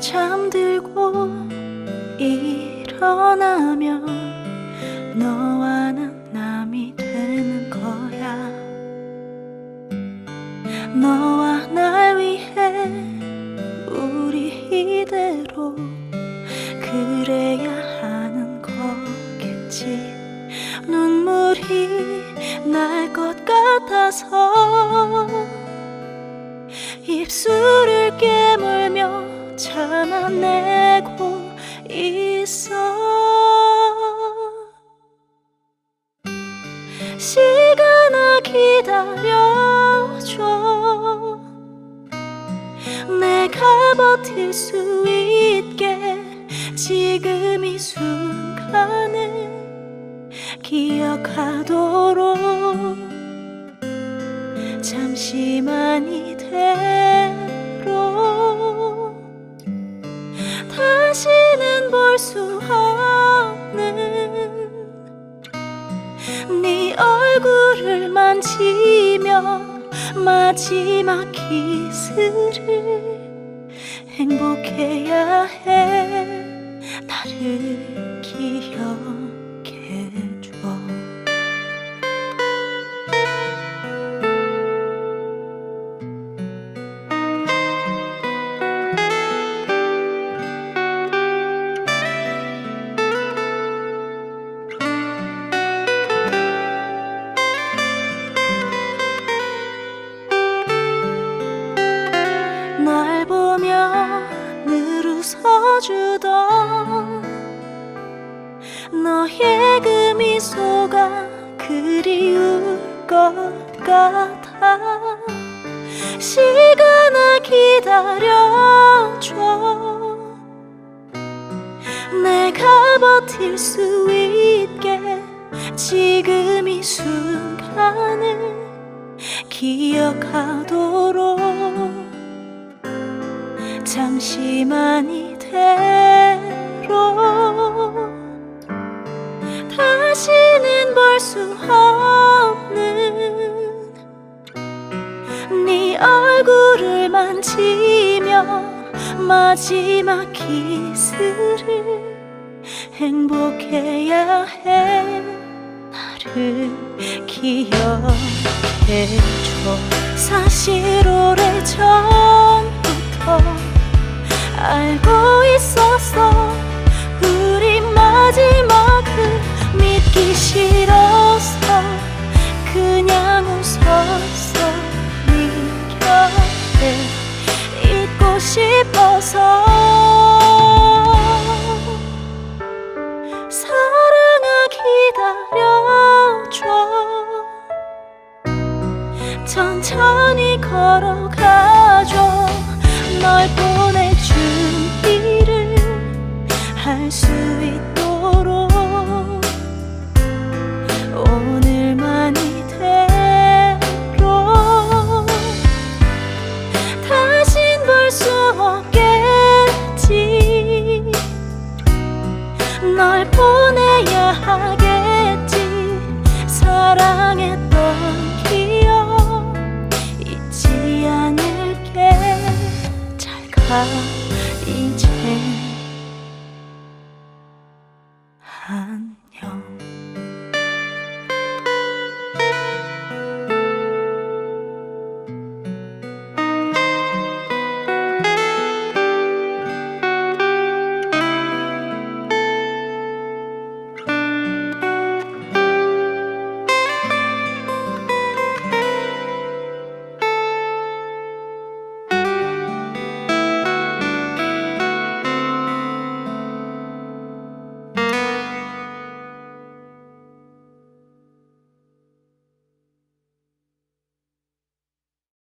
잠들고 일어나면 너와는 남이 되는 거야. 너와 날 위해 우리 이대로 그래야 하는 거겠지. 눈물이 날 것 같아서 입술을 깨물며 참아내고 있어. 시간아 기다려줘. 내가 버틸 수 있게 지금 이 순간을 기억하도록 잠시만 이대로 다시는 볼 수 없는 네 얼굴을 만지며 마지막 키스를 행복해야 해. 나를 기억 웃어주던 너의 그 미소가 그리울 것 같아. 시간아 기다려줘. 내가 버틸 수 있게 지금 이 순간을 기억하도록 잠시만 이대로 다시는 볼 수 없는 네 얼굴을 만지며 마지막 키스를 행복해야 해. 나를 기억해줘. 사실 오래전부터 알고 있었어. 우리 마지막을 믿기 싫어서 그냥 웃었어. 네 곁에 있고 싶어서. 사랑아 기다려줘. 천천히 걸어가 이제 안녕.